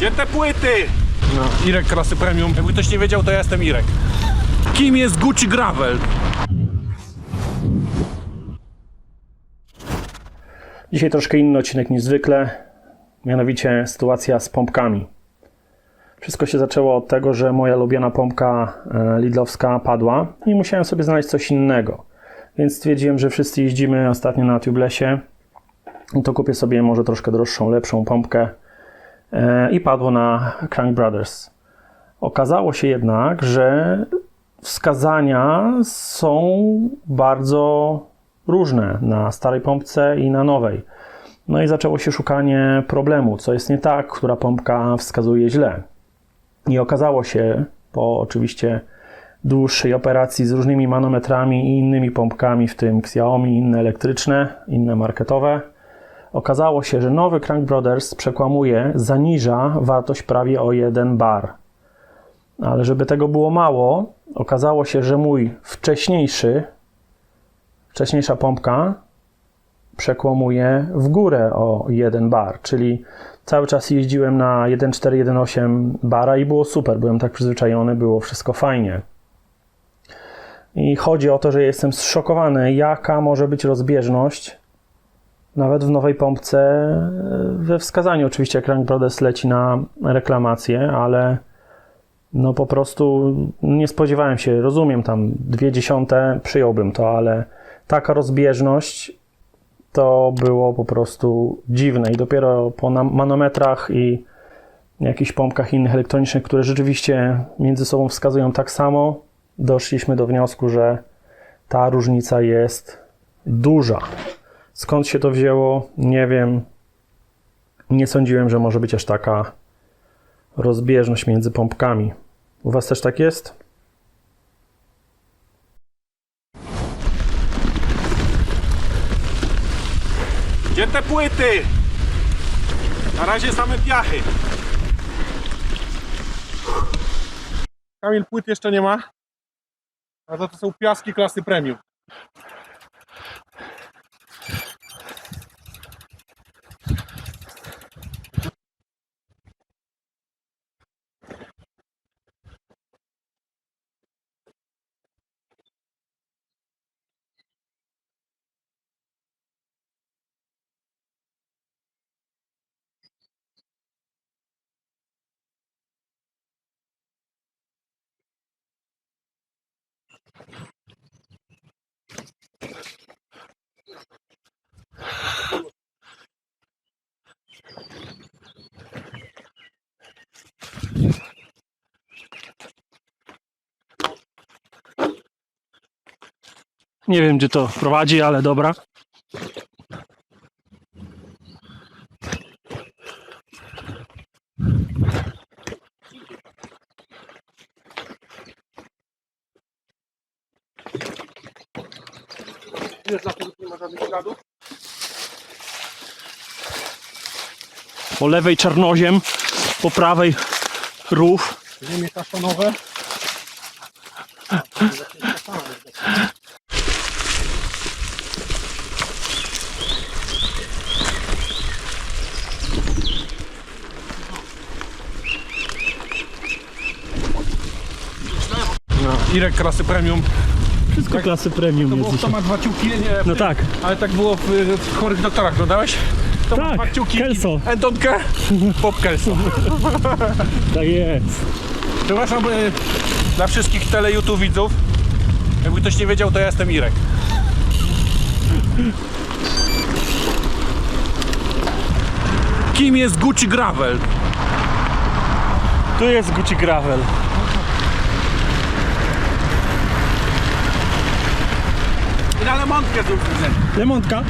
Gdzie te płyty? No, Irek klasy premium. Jakby ktoś nie wiedział, to ja jestem Irek. Kim jest Gucci Gravel? Dzisiaj troszkę inny odcinek niż zwykle, mianowicie sytuacja z pompkami. Wszystko się zaczęło od tego, że moja lubiana pompka e, Lidlowska padła i musiałem sobie znaleźć coś innego. Więc stwierdziłem, że wszyscy jeździmy ostatnio na tubelessie, no to kupię sobie może troszkę droższą, lepszą pompkę i padło na Crank Brothers. Okazało się jednak, że wskazania są bardzo różne na starej pompce i na nowej. No i zaczęło się szukanie problemu, co jest nie tak, która pompka wskazuje źle. I okazało się, po oczywiście dłuższej operacji z różnymi manometrami i innymi pompkami, w tym Xiaomi, inne elektryczne, inne marketowe, okazało się, że nowy Crank Brothers przekłamuje, zaniża wartość prawie o 1 bar. Ale żeby tego było mało, okazało się, że mój wcześniejszy wcześniejsza pompka przekłamuje w górę o 1 bar, czyli cały czas jeździłem na 1.4, 1.8 bara i było super, byłem tak przyzwyczajony, było wszystko fajnie. I chodzi o to, że jestem zszokowany, jaka może być rozbieżność nawet w nowej pompce e, we wskazaniu. Oczywiście Crank Brothers leci na reklamację, ale no po prostu nie spodziewałem się, rozumiem tam dwie dziesiąte, przyjąłbym to, ale taka rozbieżność to było po prostu dziwne i dopiero po manometrach i jakichś pompkach innych elektronicznych, które rzeczywiście między sobą wskazują tak samo, doszliśmy do wniosku, że ta różnica jest duża. Skąd się to wzięło? Nie wiem. Nie sądziłem, że może być aż taka rozbieżność między pompkami. U Was też tak jest? Gdzie te płyty? Na razie same piachy. Kamil płyt jeszcze nie ma. A to, to są piaski klasy premium. Nie wiem, gdzie to prowadzi, ale dobra. Wiesz dlaczego tu nie ma żadnych śladów? Po lewej czarnoziem, po prawej rów. Ziemie kaszanowe. Irek klasy premium. Wszystko klasy premium To jest było, to dzisiaj. ma dwa ciuki, nie, No tak. Ale tak było w, w chorych doktorach, oglądałeś? To ma Tak, dwa ciuki. Kelso. Entonkę, Pop Kelso. Tak jest. Przepraszam y, dla wszystkich tele YouTube widzów. Jakby ktoś nie wiedział, to ja jestem Irek. Kim jest Gucci Gravel? Tu jest Gucci Gravel. Lemontkę zrób Lemontka.